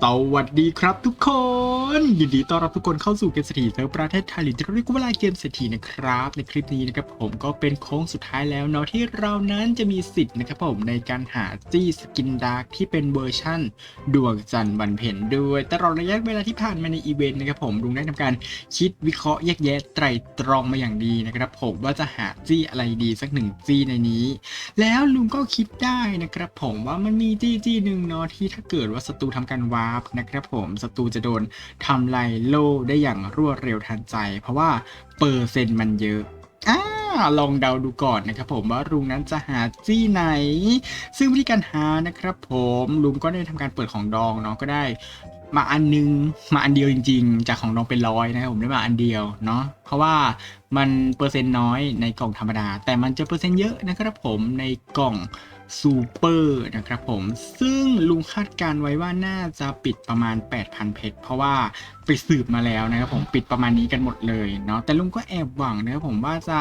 สวัสดีครับทุกคน ยินดีต้อนรับทุกคนเข้าสู่เกมเศรษฐีเซิร์ฟประเทศไทยหรือเราเรียกว่าเวลาเกมเศรษฐีนะครับ ในคลิปนี้นะครับผมก็เป็นโค้งสุดท้ายแล้วเนาะที่เรานั้นจะมีสิทธิ์นะครับผมในการหาจี้สกินดาร์กที่เป็นเวอร์ชั่น ดวงจันทร์วันเพ็ญด้วยตลอดระยะเวลาที่ผ่านมาในอีเวนต์นะครับผมลุงได้ทำการคิดวิเคราะห์แยกแยะไตรตรองมาอย่างดีนะครับผมว่าจะหาจี้อะไรดีสักหนึ่งจี้ในนี้ แล้วลุงก็คิดได้นะครับผมว่ามันมีจี้จี้หนึ่งเนาะที่ถ้าเกิดว่าศัตรูทำการวาร์ปนะครับผมศัตรูจะโดนทำลายโล่ได้อย่างรวดเร็วทันใจ เพราะว่าเปอร์เซ็นต์มันเยอะอ่าลองเดาดูก่อนนะครับผมว่าลุงนั้นจะหาจี้ไหน ซึ่งวิธีการหานะครับผมลุงก็ได้ทำการเปิดของดองเนาะก็ได้ มาอันนึงมาอันเดียวจริง ๆ จากของดองเป็นร้อยนะครับผมได้มาอันเดียวเนาะเพราะว่ามันเปอร์เซ็นต์น้อยในกล่องธรรมดา แต่มันจะเปอร์เซ็นต์เยอะนะครับผมในกล่อง ซูเปอร์นะครับผมซึ่งลุงคาดการไว้ว่าน่าจะปิดประมาณ 8,000 เพชรเพราะว่าไปสืบมาแล้วนะครับผมปิดประมาณนี้กันหมดเลยเนาะแต่ลุงก็แอบหวังนะครับผมว่าจะ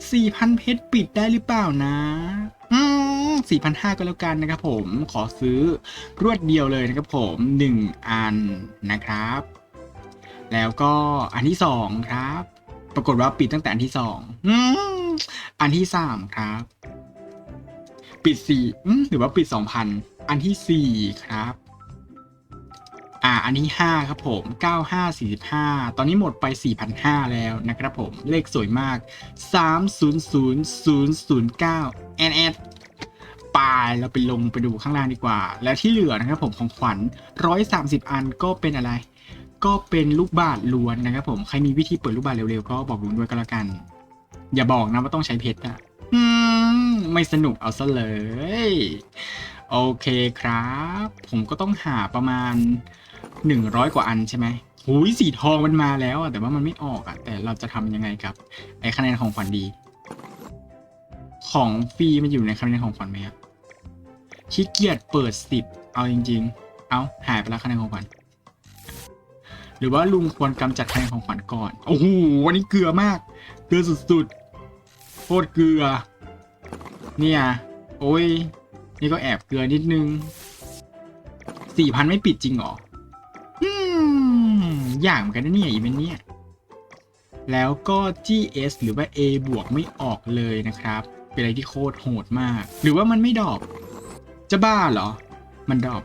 4,000 เพชรปิดได้หรือเปล่านะอืม4,500 ก็แล้วกันนะครับผมขอซื้อรวดเดียวเลยนะครับผม 1 อันนะครับ แล้วก็อันที่ 2 ครับ ปรากฏว่าปิดตั้งแต่อันที่ 2อ,อันที่ 3 ครับ ปิดสี่หรือว่าปิด2,000อันที่4ครับ อ่า อันที่5ครับผม9545ตอนนี้หมดไป4,500แล้วนะครับผม เลขสวยมาก300009 n s ปลายเราไปลงไปดูข้างล่างดีกว่า แล้วที่เหลือนะครับผมของขวัญ130อันก็เป็นอะไร ก็เป็นลูกบาศก์ล้วนนะครับผม ใครมีวิธีเปิดลูกบาศก์เร็วๆ ก็บอกลุงด้วยก็แล้วกัน อย่าบอกนะว่าต้องใช้เพชรอะ ไม่สนุกเอาซะเลย โอเคครับ ผมก็ต้องหาประมาณ 100 กว่าอันใช่ไหมหูยสีทองมันมาแล้วอะแต่ว่ามันไม่ออกอะแต่เราจะทำยังไงกับ ไอ้คะแนนของขวัญดี ของฟรีมันอยู่ในคะแนนของขวัญไหมอะขี้เกียจเปิดสิบเอาจริง ๆ เอาหายไปแล้วคะแนนของขวัญหรือว่าลุงควรกำจัดคะแนนของขวัญก่อน โอ้โหวันนี้เกลือมาก เกลือสุดๆโคตรเกลือ เนี่ยโอ้ย นี่ก็แอบเกลือนิดนึงสี่พันไม่ปิดจริงหรออืมอย่างเหมือนกันนะเนี่ยอีเวนต์เนี่ยแล้วก็ GS หรือว่า A บวกไม่ออกเลยนะครับ เป็นอะไรที่โคตรโหดมาก หรือว่ามันไม่ดอปจะบ้าเหรอ มันดอป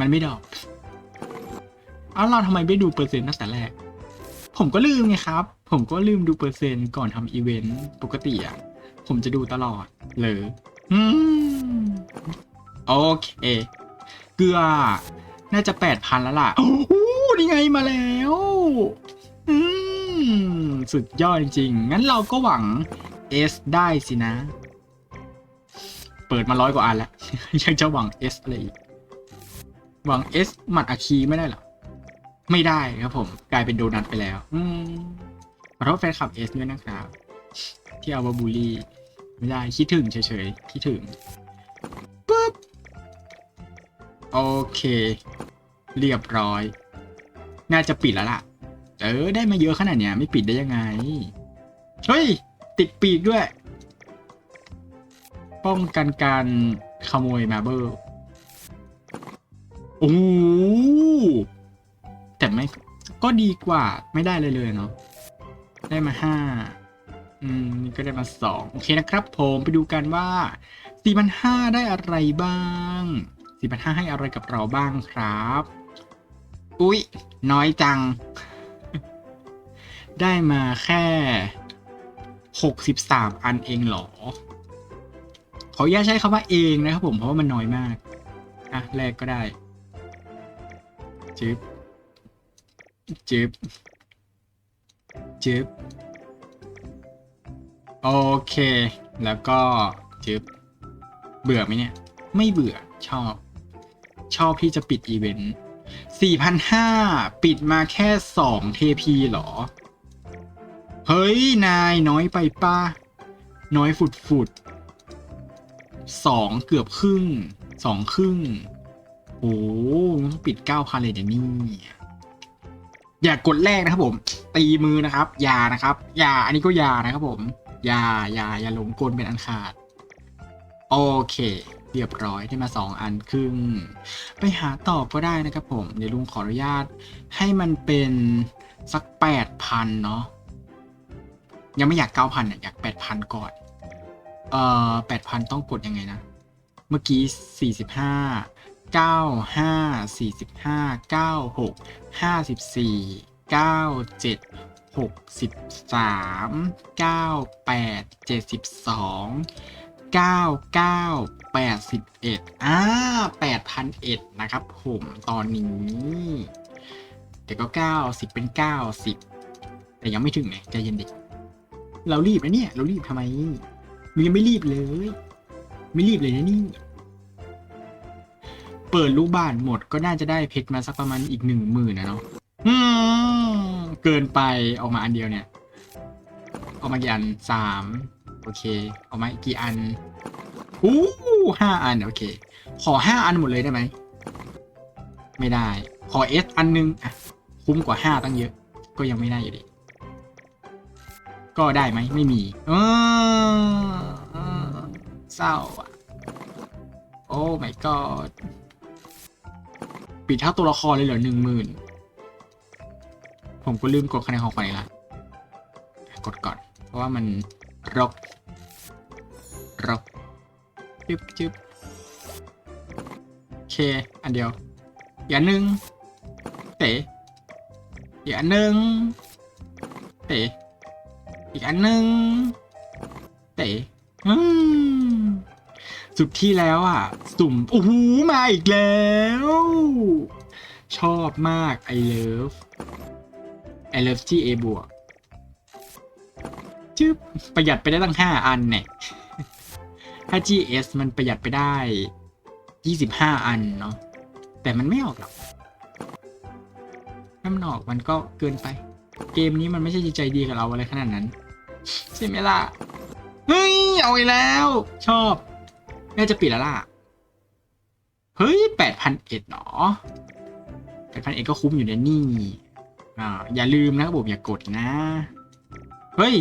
มันไม่ดอปเอาเราทำไมไม่ดูเปอร์เซ็นต์ตั้งแต่แรก ผมก็ลืมไงครับ ผมก็ลืมดูเปอร์เซ็นต์ก่อนทำอีเวนต์ปกติอะ ผมจะดูตลอดเลยอืมโอเค เกลือ น่าจะแปดพันแล้วล่ะ โอ้โหนี่ไงมาแล้ว อืม สุดยอดจริงๆงั้นเราก็หวัง S ได้สินะ เปิดมาร้อยกว่าอันแล้ว ยังจะหวัง S อะไรอีก หวัง S หมัดอาคีไม่ได้หรอ ไม่ได้ครับผม กลายเป็นโดนัทไปแล้ว อืมขอโทษแฟนคลับ S ด้วยนะครับ ที่เอามาบูลี่ ไม่ได้คิดถึงเฉยๆคิดถึงปุ๊บโอเค เรียบร้อย น่าจะปิดแล้วล่ะ เออ ได้มาเยอะขนาดเนี้ยไม่ปิดได้ยังไง เฮ้ย ติดปีกด้วย ป้องกันการขโมยมาเบิลโอ้แต่ไม่ก็ดีกว่าไม่ได้เลยเลยเนาะได้มาห้า อืมนี่ก็ได้มาสองโอเคนะครับ ผมไปดูกันว่าสี่พันห้าได้อะไรบ้างสี่พันห้าให้อะไรกับเราบ้างครับ อุ๊ย น้อยจัง ได้มาแค่หกสิบสามอันเองเหรอ ขออนุญาตใช้คำว่าเองนะครับผมเพราะว่ามันน้อยมาก อะ แรกก็ได้จึบจึบจึบ โอเค แล้วก็จึบเบื่อไหมเนี่ย ไม่เบื่อชอบ ชอบที่จะปิดอีเวนต์4,500 ปิดมาแค่2เทพีหรอ เฮ้ย นายน้อยไปป้า น้อยฝุดฝุดสองเกือบครึ่งสองครึ่ง โอ้ต้องปิด 9,000 เลยเดี๋ยวนี้อย่ากดแรกนะครับผม ตีมือนะครับอย่านะครับอย่าอันนี้ก็อย่านะครับผม อย่าอย่าอย่าหลงกลเป็นอันขาด โอเค เรียบร้อยได้มา 2 อันครึ่ง ไปหาต่อก็ได้นะครับผม เดี๋ยวลุงขออนุญาต ให้มันเป็นสัก 8,000 เนาะยังไม่อยาก 9,000อะอยาก 8,000 ก่อน เอ่อ 8,000 ต้องกดยังไงนะ เมื่อกี้ 45 9 5 45 96 54 97 หกสิบสามเก้าแปดเจ็ดสิบสองเก้าเก้าแปดสิบเอ็ดอ่าแปดพันเอ็ดนะครับผมตอนนี้เดี๋ยวก็เก้าสิบเป็นเก้าสิบแต่ยังไม่ถึงไงใจเย็นดิเรารีบนะเนี่ย เรารีบทำไมมึงยังไม่รีบเลย ไม่รีบเลยนะนี่ เปิดลูกบ้านหมดก็น่าจะได้เพชรมาสักประมาณอีกหนึ่งหมื่นนะเนาะอืม เกินไปออกมาอันเดียวเนี่ย ออกมากี่อันสามโอเค ออกมากี่อันอู้ห้าอัน โอเค ขอห้าอันหมดเลยได้ไหม ไม่ได้ ขอเอสอันนึงอะคุ้มกว่าห้าตั้งเยอะ ก็ยังไม่ได้อยู่ดี ก็ได้ไหม ไม่มีเออเออเศร้าอะ โอ้ my god ปิดเท่าตัวละครเลยเหรอหนึ่งหมื่น ผมก็ลืมกดคะแนนของขวัญอีกละกดก่อน เพราะว่ามันรกรกจึ๊บจึ๊บโอเค อันเดียวอีกอันหนึ่งเต๋อีกอันหนึ่งเต๋อีกอันหนึ่งเต๋สุดที่แล้วอะ สุ่มโอ้โหมาอีกแล้ว ชอบมาก I love I love ที่ A บวกจึ๊บประหยัดไปได้ตั้งห้าอันเนี่ย ถ้า GS มันประหยัดไปได้ยี่สิบห้าอันเนาะแต่มันไม่ออกหรอกถ้ามันออกมันก็เกินไป เกมนี้มันไม่ใช่ใจดีกับเราอะไรขนาดนั้น ใช่ไหมล่ะ เฮ้ย เอาอีกแล้ว ชอบน่าจะปิดแล้วล่ะ เฮ้ยแปดพันเอ็ดหรอแปดพันเอ็ดก็คุ้มอยู่นะนี่ อ่าอย่าลืมนะครับผมอย่ากดนะ เฮ้ย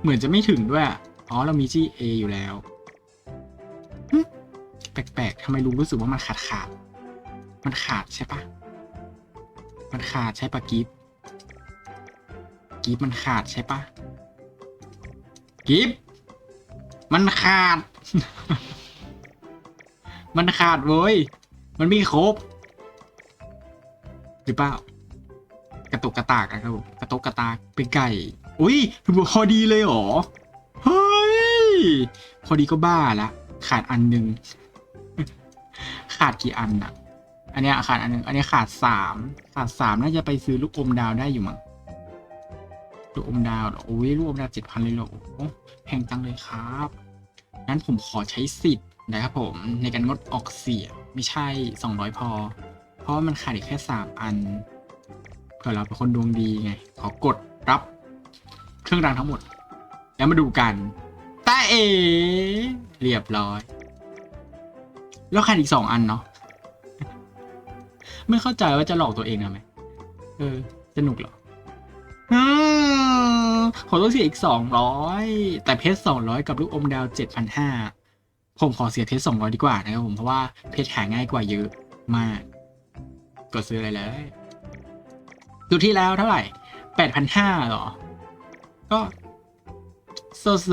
เหมือนจะไม่ถึงด้วย อ๋อเรามี GA อยู่แล้วแปลกๆทำไมลุงรู้สึกว่ามันขาดขาด มันขาดใช่ปะมันขาดใช่ปะกิฟกิฟมันขาดใช่ปะกิฟมันขาด มันขาดเว้ย มันไม่ครบ หรือเปล่า ระตุกกระตากอะครับผมกระตุกกระตากเป็นไก่ อุ้ยพอดีเลยเหรอ เฮ้ย พอดีก็บ้าละ ขาดอันหนึ่ง ขาดกี่อันอะอันเนี้ยขาดอันหนึ่งอันนี้ขาดสามขาดสามน่าจะไปซื้อลูกอมดาวได้อยู่มั้งลูกอมดาวโอ้ยลูกอมดาวเจ็ดพันเลยเหรอแพงจังเลยครับงั้นผมขอใช้สิทธิ์นะครับผมในการงดออกเสียงไม่ใช่ 200 พอ เพราะว่ามันขาดอีกแค่ 3 อัน เผื่อเราเป็นคนดวงดีไง ขอกดรับเครื่องรางทั้งหมด แล้วมาดูกันตาเอ เรียบร้อย แล้วขาดอีก2อันเนาะไม่เข้าใจว่าจะหลอกตัวเองทำไมเออ สนุกเหรอขอต้องเสียอีกสองร้อยแต่เพชรสองร้อยกับลูกอมดาวเจ็ดพันห้าผมขอเสียเพชรสองร้อยดีกว่านะครับผมเพราะว่าเพชรหาง่ายกว่าเยอะมาก กดซื้ออะไรเลย ดูที่แล้วเท่าไหร่แปดพันห้าหรอ ก็โซโซ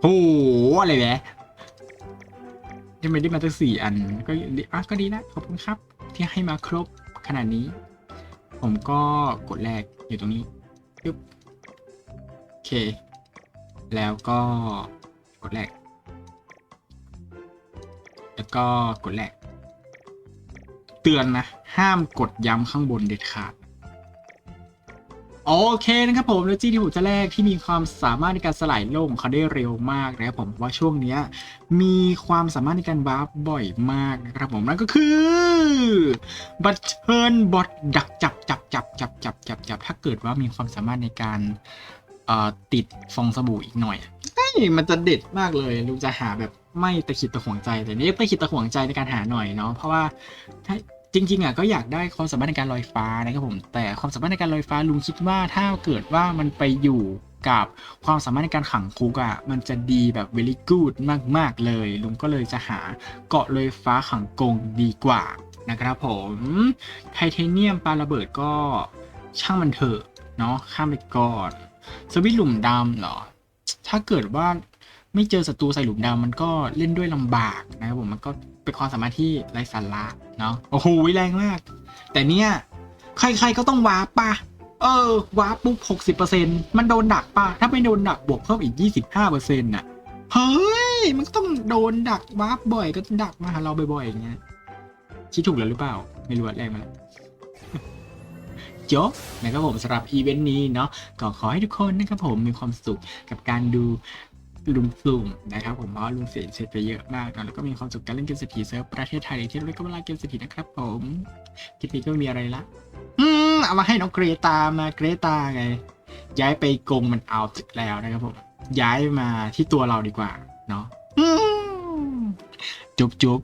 โหอะไรแหละยังไม่ได้มาตั้งสี่อัน ก็ดีอะก็ดีนะขอบคุณครับ ที่ให้มาครบขนาดนี้ ผมก็กดแรกอยู่ตรงนี้ปึ๊บโอเค แล้วก็กดแรก แล้วก็กดแรก เตือนนะ ห้ามกดย้ำข้างบนเด็ดขาด โอเคนะครับผมแล้วจี้ที่ผมจะแรกที่มีความสามารถในการสลายโลกของเขาได้เร็วมากนะครับผมว่าช่วงเนี้ยมีความสามารถในการวาร์ปบ่อยมากนะครับผมนั่นก็คือบัตเทิร์นบอทดักจับจับจับจับจับจับจับถ้าเกิดว่ามีความสามารถในการติดฟองสบู่อีกหน่อย มันจะเด็ดมากเลยลุงจะหาแบบไม่ตะขิดตะขวงใจแต่นี่ตะขิดตะขวงใจในการหาหน่อยเนาะเพราะว่าถ้าจริงๆอะก็อยากได้ความสามารถในการลอยฟ้านะครับผมแต่ความสามารถในการลอยฟ้าลุงคิดว่าถ้าเกิดว่ามันไปอยู่กับความสามารถในการขังคุกอะ่ะมันจะดีแบบ very good มากๆเลย ลุงก็เลยจะหาเกาะลอยฟ้าขังกงดีกว่านะครับผมไทเทเนียมปลาระเบิดก็ช่างมันเถอะเนาะข้ามไปก่อนสวิตหลุมดำเหรอ ถ้าเกิดว่าไม่เจอศัตรูใส่หลุมดำมันก็เล่นด้วยลำบากนะครับผมมันก็เป็นความสามารถที่ไร้สาระเนาะโอ้โหแรงมาก แต่เนี่ยใครๆก็ต้องวาร์ปปะเออวาร์ปปุ๊บหกสิบเปอร์เซ็นมันโดนดักปะถ้าไม่โดนดักบวกเพิ่มอีกยี่สิบห้าเปอร์เซ็นต์น่ะเฮ้ยมันก็ต้องโดนดักวาร์ปบ่อยก็ดักมาหาเราบ่อยๆอย่างเงี้ยคิดถูกแล้วหรือเปล่า ไม่รู้ว่าแรงมาแล้ว จบนะครับผมสำหรับอีเวนต์นี้เนาะก็ขอให้ทุกคนนะครับผมมีความสุขกับการดูลุงสุ่มนะครับผมเพราะลุงเสียเสร็จไปเยอะมากนะแล้วก็มีความสุขการเล่นเกมเศรษฐีเซิร์ฟประเทศไทยที่เรียกว่าเวลาเกมเศรษฐีนะครับผมคลิปนี้ก็ไม่มีอะไรละอืมเอามาให้น้องเกรตามาเกรตาไง ย้ายไปกรงมันเอาแล้วนะครับผมย้ายมาที่ตัวเราดีกว่า เนาะจุ๊บจุ๊บ